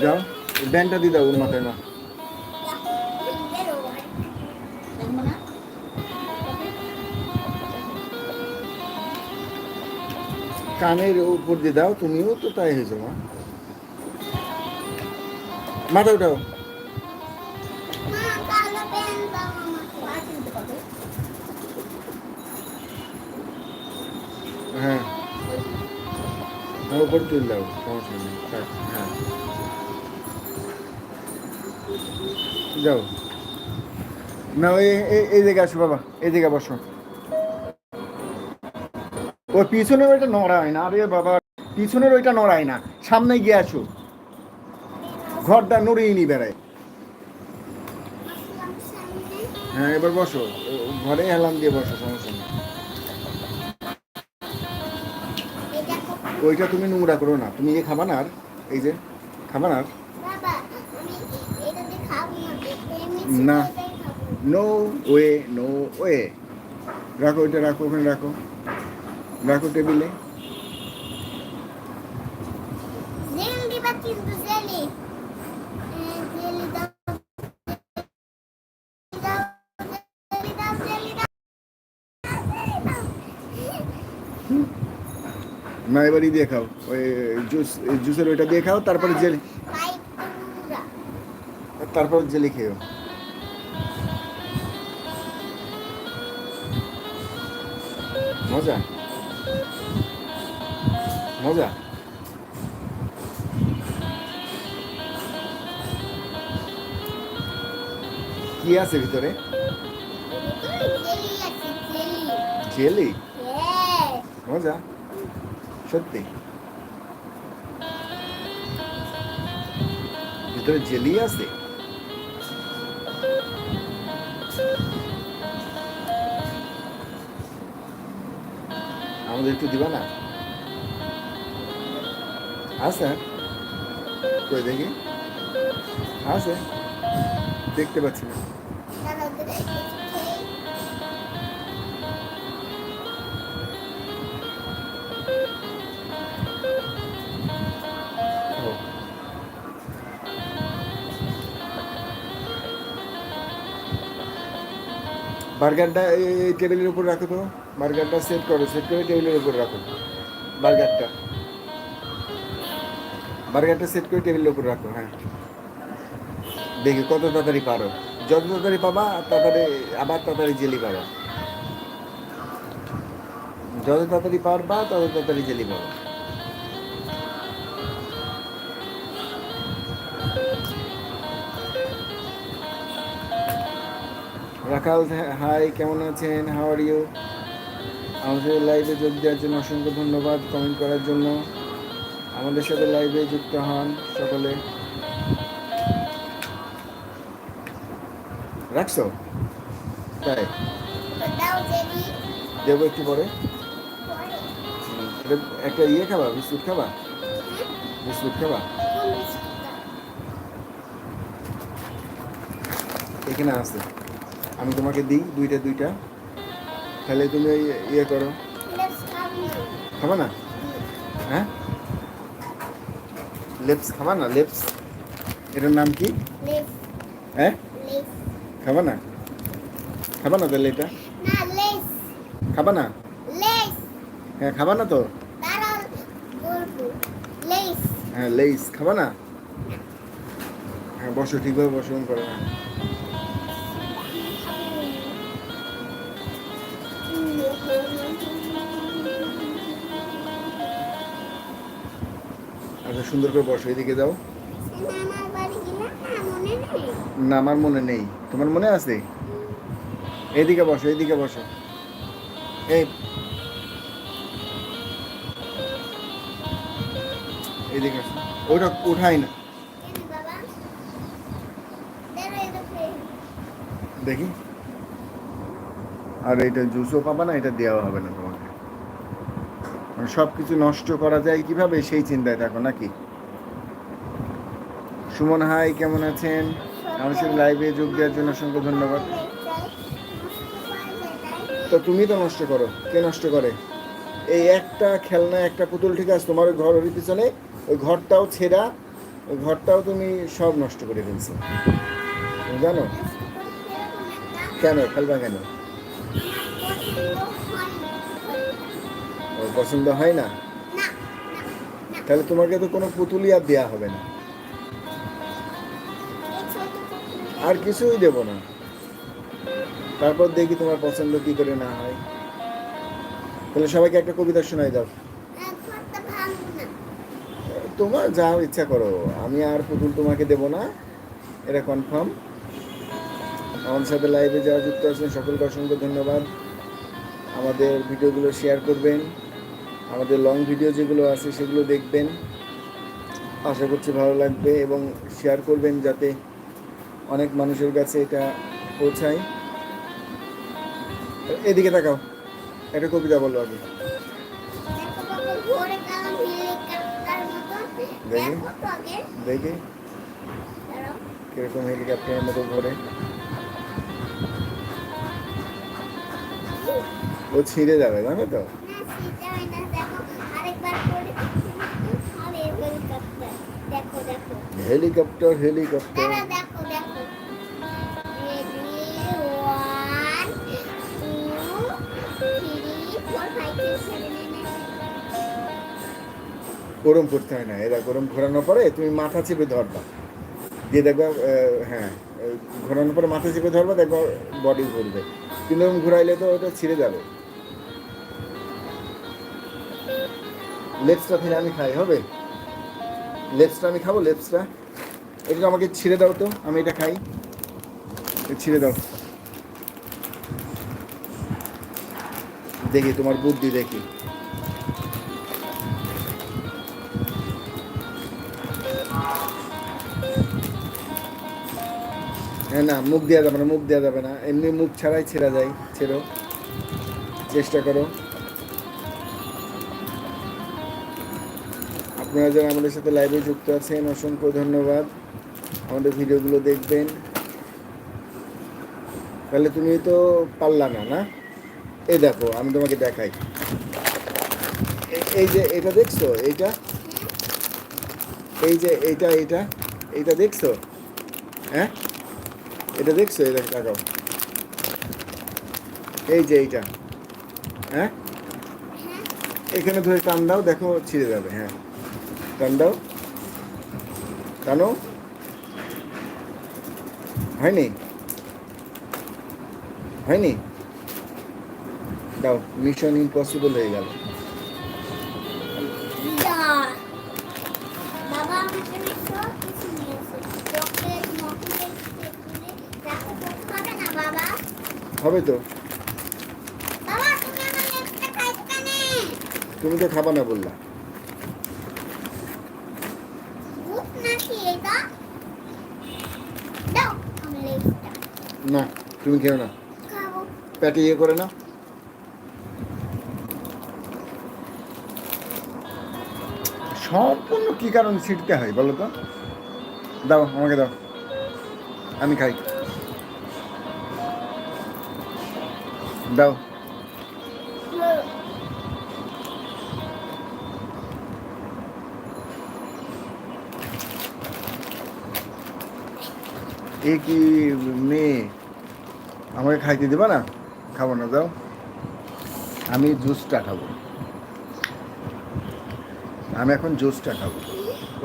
যাও ব্যান্ডটা দিয়ে দাও ওর মাথায় না দেখব না কানের উপর দিয়ে দাও তুমিও তো তাই হয়েছো মা মাথা উঠাও পা কিনতে পারবে হ্যাঁ হ্যাঁ উপর তুলে দাও সমস্যা নেই থাক, হ্যাঁ যাও। না, ওই এই- জায়গায় আসো বাবা, এই জায়গায় বসো। ওই পিছনের ওইটা নড়ায় না, আরে বাবা, পিছনের ওইটা নড়ায় না, সামনে গিয়ে আসো। ঘরটা নড়িয়ে নি বেড়ায়। হ্যাঁ এবার বসো। ঘরে হেলান দিয়ে বসো, সমস্যা নেই। ওইটা তুমি নোংরা করো না, তুমি এ খাবা না আর এই যে খাবা না আর না। নো ওয়ে নো ওয়ে রাখো ওইটা রাখো ওখানে রাখো রাখো টেবিলে কিন্তু জেলি জেলি দাও দাও জেলি দাও জেলি দাও না এবারই দিয়ে খাও ওই জুস জুসের ওইটা দিয়ে খাও তারপরে জেলি পাইপ নোংরা তারপর জেলি খেও মজা? মজা? কি আছে ভিতরে? জেলি. মজা? সত্যি? ভিতরে জেলি আছে? আমাদের একটু দিবা না? আছে কই দেখি? আছে দেখতে পাচ্ছি না। বার্গারটা এই টেবিলের উপর রাখো তো। বার্গারটা সেট করো, সেট করে টেবিলের উপর রাখো বার্গারটা। বার্গারটা সেট করে টেবিলের উপর রাখো হ্যাঁ। দেখি কত তাড়াতাড়ি পারো। যত তাড়াতাড়ি পাবা, তাড়াতাড়ি, আবার তাড়াতাড়ি জেলি পাবা। যত তাড়াতাড়ি পারবা, তত তাড়াতাড়ি জেলি পাবা। রাখাল হাই, কেমন আছেন? হাউ আর ইউ আমাদের লাইভে যোগ দেওয়ার জন্য অসংখ্য ধন্যবাদ কমেন্ট করার জন্য। আমাদের সাথে লাইভে যুক্ত হন সকলে। রাখছো? তাই? দেবো একটু পরে। একটা ইয়ে খাবা, বিস্কুট খাবা? বিস্কুট খাবা? এখানে আছে। আমি তোমাকে দিই, দুইটা দুইটা। তাহলে তুমি ইয়ে করো। খাবা না? হ্যাঁ? লেপস খাবা না? লেপস? এটার নাম কি? হ্যাঁ? খাবা না? খাবা না তাহলে এটা? খাবা না? হ্যাঁ খাবা না তো? লেস হ্যাঁ লেইস খাবা না? হ্যাঁ বসো ঠিকভাবে বসো করো। না সুন্দর করে বসো, এদিকে যাও। না আমার মনে নেই। তোমার মনে আছে? এইদিকে বসো এইদিকে বসো। এই। এইদিকে আসো। ওটা উঠাই না। দেখি। আর এটা জুসও পাবা না, এটা দেওয়া হবে না তোমাকে। সব কিছু নষ্ট করা যায় কীভাবে? সেই চিন্তায় থাকো, নাকি? সুমন হাই কেমন আছেন? মানুষের লাইভে যোগ দেওয়ার জন্য অসংখ্য ধন্যবাদ। তো তুমি তো নষ্ট করো। কে নষ্ট করে? এই একটা খেলনা, একটা পুতুল, ঠিক আছে? তোমার ওই ঘরের পিছনে, ওই ঘরটাও ছেঁড়া, ওই ঘরটাও তুমি সব নষ্ট করে ফেলছো। জানো? কেন? খেলবা কেন? পছন্দ হয় না? তাহলে তোমাকে তো কোনো পুতুলি আর দেওয়া হবে না। আর কিছুই দেব না। তারপর দেখি তোমার পছন্দ কি করে না হয়। তাহলে সবাইকে একটা কবিতা শোনাই দাও। তোমার যা ইচ্ছা করো আমি আর পুতুল তোমাকে দেব না। এটা কনফার্ম আমাদের সাথে লাইভে যারা যুক্ত আছেন সকলকে অসংখ্য ধন্যবাদ। আমাদের ভিডিওগুলো শেয়ার করবেন। আমাদের লং ভিডিও যেগুলো আছে সেগুলো দেখবেন। আশা করছি ভালো লাগবে এবং শেয়ার করবেন যাতে অনেক মানুষের কাছে এটা পৌঁছায়। এদিকে তাকাও, একটা কবিতা বলো আগে। দেখি। দেখি। কীরকম হেলিকপ্টারের মতো ঘোরে। ও ছিঁড়ে যাবে, জানো তো দেখো দেখো হেলিকপ্টার হেলিকপ্টার দাঁড়া দেখো দেখো ready one two three four five six seven helicopter ওরম করতে হয় না এরা ওরম ঘোরানোর পরে তুমি মাথা চেপে ধরবা। দিয়ে দেখবা হ্যাঁ ঘোরানোর পরে মাথা চেপে ধরবা দেখবা বডি ঘুরবে কিন্তু ওরম ঘুরাইলে তো ওটা ছিঁড়ে যাবে। লেপসটা ফিরে আমি খাই হবে? লেপসটা আমি খাব, লেপসটা। এটা আমাকে ছিঁড়ে দাও তো, আমি এটা খাই। ছিঁড়ে দাও। দেখি তোমার বুদ্ধি দেখি। হ্যাঁ না, মুখ দেওয়া যাবে না, মুখ দেওয়া যাবে না। এমনি মুখ ছাড়াই ছেঁড়া যায়, ছেড়ো। চেষ্টা করো। আপনারা যারা আমাদের সাথে লাইভে যুক্ত আছেন অসংখ্য ধন্যবাদ। আমাদের ভিডিওগুলো দেখবেন। তাহলে তুমি তো পারলা না না? এই দেখো আমি তোমাকে দেখাই। এই যে এটা দেখছ? এইটা? এই যে এইটা এইটা? এইটা দেখছ? হ্যাঁ? এটা দেখছ? এটা তাকাও। এই যে এইটা। হ্যাঁ। এখানে ধরে টান দাও দেখো ছিঁড়ে যাবে হ্যাঁ। টান দাও টানো হয়নি? হয়নি? দাও মিশন ইম্পসিবল হয়ে গেল। হবে তো। তুমি তো খাবা না বললা ভূত নাকি এটা দাও আমার লেপসটা না তুমি খেও না পেটে ইয়ে করে না সম্পূর্ণ কি কারণ ছিটতে হয় বলো তো? দাও আমাকে দাও। আমি খাই। দাও। এ কি মেয়ে? আমাকে খাইতে দেবা না? খাব না দাও আমি জুসটা খাব। আমি এখন জুসটা খাব।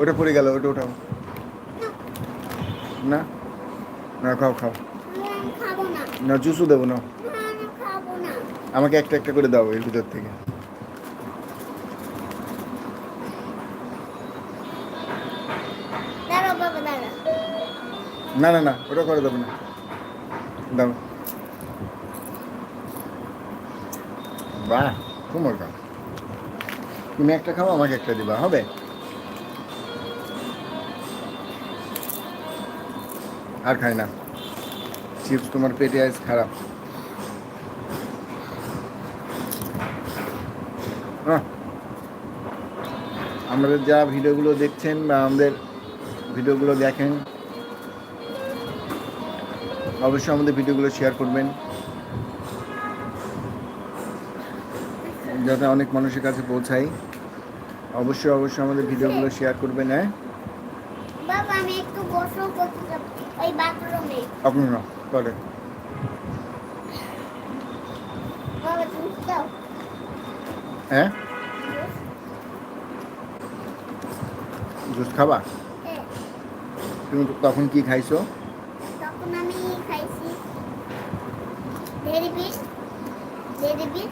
ওটা পড়ে গেল ওটা ওঠাও। না? না খাও খাও। না জুসও দেবো না আমাকে একটা একটা করে দাও এর ভিতর থেকে। না না না ওটা করে দেবো না। দাও। বাহ মজা তুমি একটা খাও, আমাকে একটা দিবা, হবে? আর খাই না। চিপস তোমার পেটে আজ খারাপ। আমাদের যা ভিডিওগুলো দেখছেন বা আমাদের ভিডিওগুলো দেখেন, অবশ্যই আমাদের ভিডিওগুলো শেয়ার করবেন। যাতে অনেক মানুষের কাছে পৌঁছায় অবশ্যই অবশ্যই আমাদের ভিডিওগুলো শেয়ার করবেন হ্যাঁ? আপনি না করে বাবা হ্যাঁ? জুস খাবা? হ্যাঁ তুমি তখন কি খাইছো? তখন আমি খাইছি। ভেরি ভেরি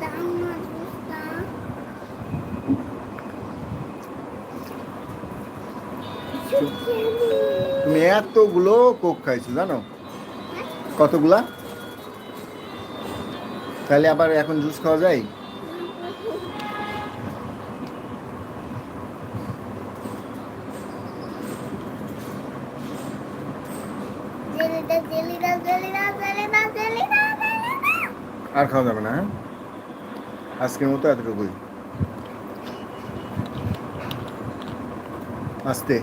দাম না জুসটা তুমি এতগুলো কোক খাইছো, জানো? কতগুলা? তাহলে আবার এখন জুস খাওয়া যায়? আর খাওয়া যাবে না হ্যাঁ? আজকের মতো এতটুকুই। আস্তে।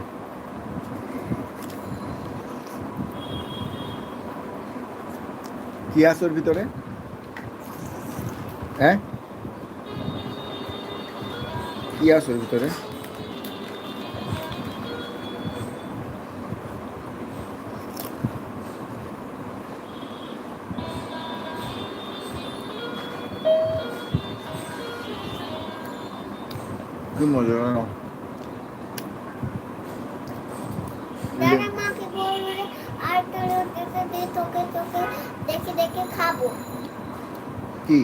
কি আছে ওর ভিতরে? হ্যাঁ? কি আছে ওর ভিতরে? কি মজা দাদা দেখে দেখে খাব। কি?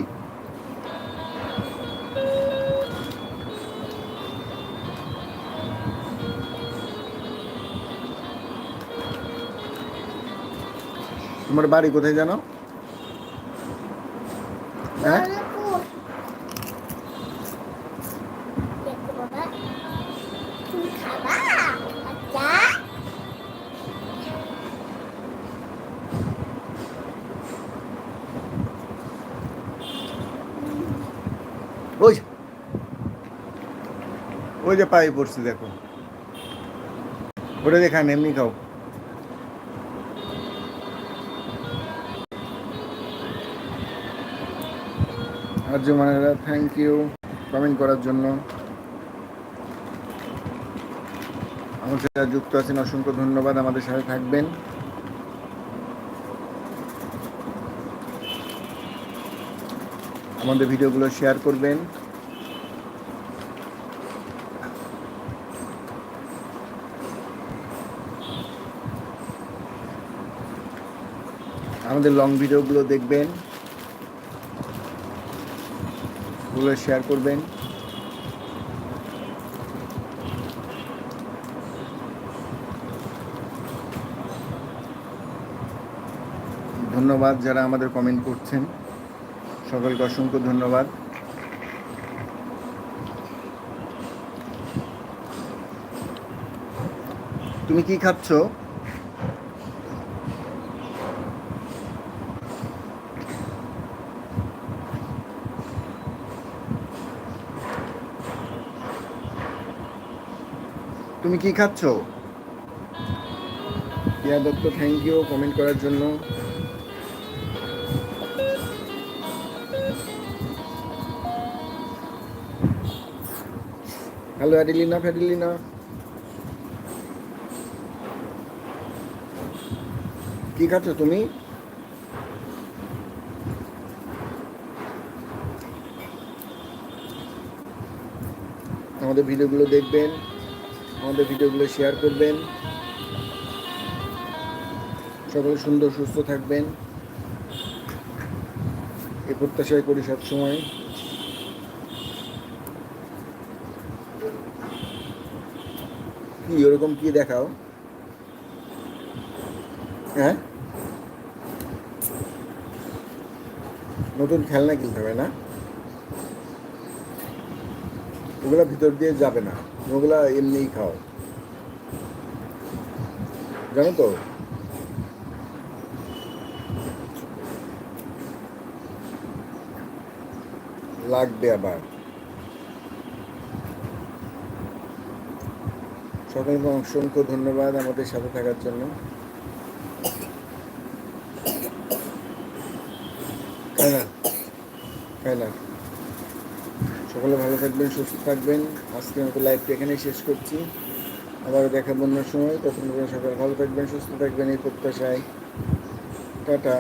তোমার বাড়ি কোথায় জানো? হ্যাঁ? যে পায়ে পড়ছে, দেখো। ওটা দেখান, এমনি খাও। আর্য মানেরা থ্যাংক ইউ কমেন্ট করার জন্য। আমার সাথে যুক্ত আছেন, অসংখ্য ধন্যবাদ, আমাদের সাথে থাকবেন। আমাদের ভিডিওগুলো শেয়ার করবেন। আমাদের লং ভিডিওগুলো দেখবেন। ওগুলো শেয়ার করবেন। ধন্যবাদ যারা আমাদের কমেন্ট করছেন। সকলকে অসংখ্য ধন্যবাদ। তুমি কি খাচ্ছ? তুমি কি খাচ্ছ? ইয়া দত্ত থ্যাংক ইউ কমেন্ট করার জন্য। হ্যালো, অ্যাডিলিনা, ফ্যাডিলিনা। কি খাচ্ছ তুমি? আমাদের ভিডিওগুলো দেখবেন। আমাদের ভিডিওগুলো শেয়ার করবেন। সকলে সুন্দর, সুস্থ থাকবেন। এ প্রত্যাশাই করি সবসময়। কি, ওরকম কি দেখাও? হ্যাঁ? নতুন খেলনা কিনতে হবে না? ওগুলা ভিতর দিয়ে যাবে না। ওগুলা এমনিই খাও। জানো তো? লাগবে আবার। সকলকে অসংখ্য ধন্যবাদ আমাদের সাথে থাকার জন্য। খাই না না সকল ভালো থাকবেন, সুস্থ থাকবেন। আজকে মতো লাইভটি এখানেই শেষ করছি। আবার দেখা বন্যার সময়। তখন সকলে ভালো থাকবেন, সুস্থ থাকবেন এই প্রত্যাশায়। টাটা।